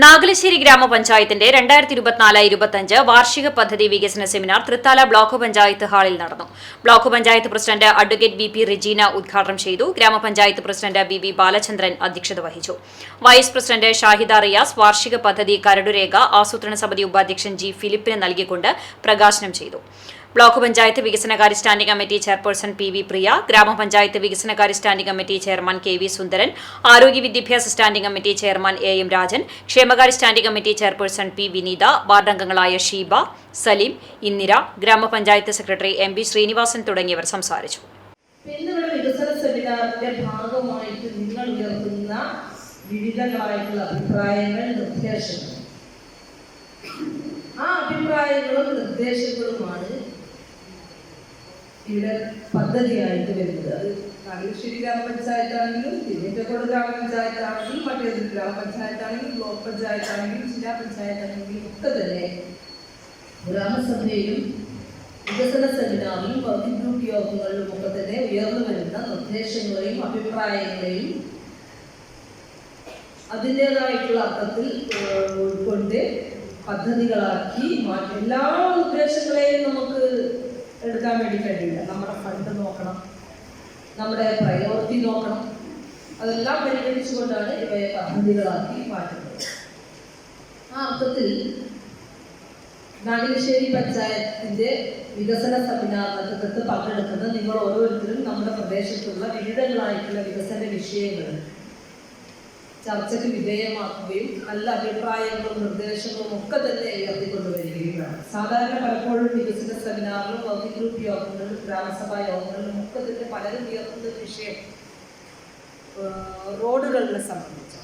നാഗലശ്ശേരി ഗ്രാമപഞ്ചായത്തിന്റെ രണ്ടായിരത്തി ഇരുപത്തിനാല് ഇരുപത്തിയഞ്ച് വാർഷിക പദ്ധതി വികസന സെമിനാർ തൃത്താല ബ്ലോക്ക് പഞ്ചായത്ത് ഹാളിൽ നടന്നു. Block panchayat president advocate V P Rejeena ഉദ്ഘാടനം ചെയ്തു. ഗ്രാമപഞ്ചായത്ത് പ്രസിഡന്റ് ബി വി ബാലചന്ദ്രൻ അധ്യക്ഷത വഹിച്ചു. വൈസ് പ്രസിഡന്റ് ഷാഹിദ റിയാസ് വാർഷിക പദ്ധതി കരടുരേഖ ആസൂത്രണ സമിതി ഉപാധ്യക്ഷൻ ജി ഫിലിപ്പിന് നൽകിക്കൊണ്ട് പ്രകാശനം ചെയ്തു. ബ്ലോക്ക് പഞ്ചായത്ത് വികസനകാര്യ standing committee chairperson P V Priya ഗ്രാമപഞ്ചായത്ത് വികസനകാര്യ standing committee chairman K V Sundaran ആരോഗ്യ വിദ്യാഭ്യാസ standing committee chairman A M Rajan ക്ഷേമകാര്യ standing committee chairperson P Vineetha ward അംഗങ്ങളായ ഷീബ സലീം ഇന്ദിര ഗ്രാമപഞ്ചായത്ത് സെക്രട്ടറി എം ബി ശ്രീനിവാസൻ തുടങ്ങിയവർ സംസാരിച്ചു. വികസന ഭാഗമായിട്ട് നിങ്ങൾ അഭിപ്രായങ്ങൾ ആ അഭിപ്രായങ്ങളും നിർദ്ദേശങ്ങളുമാണ് ഇവിടെ പദ്ധതിയായിട്ട് വരുന്നത്. അത് നാഗേശ്വരി ഗ്രാമപഞ്ചായത്താണെങ്കിലും തിരുവനന്തപുരം ഗ്രാമപഞ്ചായത്താണെങ്കിലും മറ്റേത് ഗ്രാമപഞ്ചായത്താണെങ്കിലും ബ്ലോക്ക് പഞ്ചായത്താണെങ്കിലും ജില്ലാ പഞ്ചായത്താണെങ്കിലും ഒക്കെ തന്നെ ഗ്രാമസഭയിലും വികസന സെമിനാറിലും വർക്കിംഗ് ഗ്രൂപ്പ് യോഗങ്ങളിലും ഒക്കെ തന്നെ ഉയർന്നു വരുന്ന നിർദ്ദേശങ്ങളെയും അഭിപ്രായങ്ങളെയും അതിന്റെതായിട്ടുള്ള അർത്ഥത്തിൽ ഉൾക്കൊണ്ട് പദ്ധതികളാക്കി മാറ്റി. എല്ലാ ഉദ്ദേശങ്ങളെയും നമുക്ക് എടുക്കാൻ വേണ്ടി കഴിയില്ല. നമ്മുടെ ഫണ്ട് നോക്കണം. നമ്മുടെ പ്രയോറിറ്റി നോക്കണം. അതെല്ലാം പരിഗണിച്ചുകൊണ്ടാണ് ഇവയെ പദ്ധതികളാക്കി മാറ്റുന്നത്. ആ അർത്ഥത്തിൽ നാഗലശ്ശേരി പഞ്ചായത്തിന്റെ വികസന സെമിനാറിനകത്ത് പങ്കെടുക്കുന്ന നിങ്ങൾ ഓരോരുത്തരും നമ്മുടെ പ്രദേശത്തുള്ള വിവിധങ്ങളായിട്ടുള്ള വികസന വിഷയങ്ങൾ ചർച്ചയ്ക്ക് വിധേയമാക്കുകയും നല്ല അഭിപ്രായങ്ങളും നിർദ്ദേശങ്ങളും ഒക്കെ തന്നെ ഉയർത്തിക്കൊണ്ടുവരികയുമാണ് സാധാരണ പലപ്പോഴും വികസന സെമിനാറിലും വർക്കിംഗ് ഗ്രൂപ്പ് യോഗങ്ങളിലും ഗ്രാമസഭാ യോഗങ്ങളിലും ഒക്കെ തന്നെ പലരും ഉയർത്തുന്ന വിഷയം റോഡുകളെ സംബന്ധിച്ച്.